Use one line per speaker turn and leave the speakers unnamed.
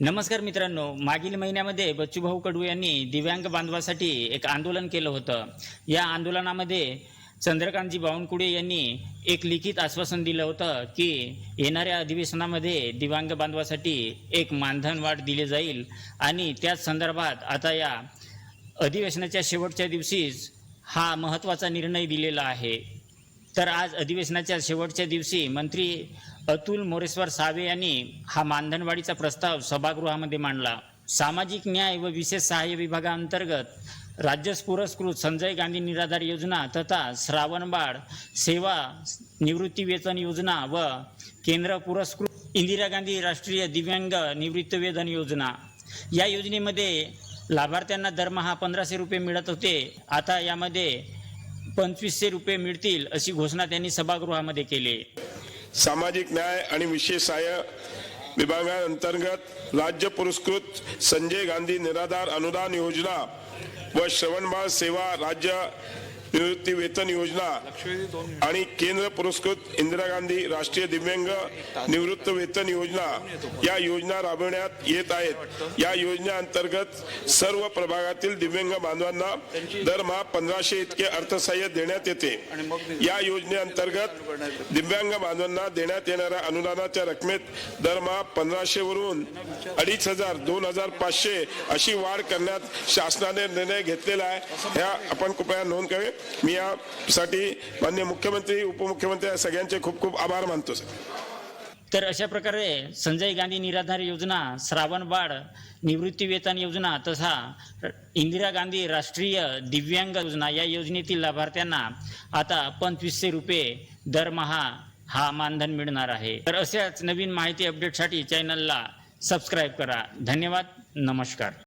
नमस्कार मित्रांनो. मागील महिन्यामध्ये बच्चूभाऊ कडू यांनी दिव्यांग बांधवासाठी एक आंदोलन केलं होतं. या आंदोलनामध्ये चंद्रकांतजी बावनकुळे यांनी एक लिखित आश्वासन दिलं होतं की येणाऱ्या अधिवेशनामध्ये दिव्यांग बांधवासाठी एक मानधन वाढ दिली जाईल आणि त्याच संदर्भात आता या अधिवेशनाच्या शेवटच्या दिवशीच हा महत्त्वाचा निर्णय दिलेला आहे. तर आज अधिवेशनाच्या शेवटच्या दिवशी मंत्री अतुल मोरेश्वर सावे यांनी हा मानधनवाढीचा प्रस्ताव सभागृहामध्ये मांडला. सामाजिक न्याय व विशेष सहाय्य विभागाअंतर्गत राज्य पुरस्कृत संजय गांधी निराधार योजना तथा श्रावणबाळ सेवा निवृत्ती वेतन योजना व केंद्र पुरस्कृत इंदिरा गांधी राष्ट्रीय दिव्यांग निवृत्ती वेतन योजना. या योजनेमध्ये लाभार्थ्यांना दरमहा पंधराशे रुपये मिळत होते. आता यामध्ये पंचवीसशे रुपये मिळतील अशी घोषणा त्यांनी सभागृहामध्ये केली.
सामाजिक न्याय आणि विशेष सहाय्य विभागांतर्गत राज्य पुरस्कृत संजय गांधी निराधार अनुदान योजना व श्रवणबाळ सेवा राज्य निवृत्ती वेतन योजना आणि केंद्र पुरस्कृत इंदिरा गांधी राष्ट्रीय दिव्यांग निवृत्त वेतन योजना या योजना राबविण्यात येत आहेत. या योजनेअंतर्गत सर्व प्रभागातील दिव्यांग बांधवांना दरमहा पंधराशे इतके अर्थसहाय्य देण्यात येते. या योजनेअंतर्गत दिव्यांग बांधवांना देण्यात येणाऱ्या अनुदानाच्या रकमेत दरमहा पंधराशे वरून अडीच हजार दोन हजार पाचशे अशी वाढ करण्यात शासनाने निर्णय घेतलेला आहे. ह्या आपण कृपया नोंद करावी मी यासाठी मान्य मुख्यमंत्री उपमुख्यमंत्री या सगळ्यांचे खूप खूप आभार मानतो सर.
तर अशा प्रकारे संजय गांधी निराधार योजना श्रावणबाळ निवृत्ती वेतन योजना तथा इंदिरा गांधी राष्ट्रीय दिव्यांग योजना या योजनेतील लाभार्थ्यांना आता पंचवीसशे रुपये दरमहा हा मानधन मिळणार आहे. तर अशाच नवीन माहिती अपडेटसाठी चॅनलला सबस्क्राईब करा. धन्यवाद. नमस्कार.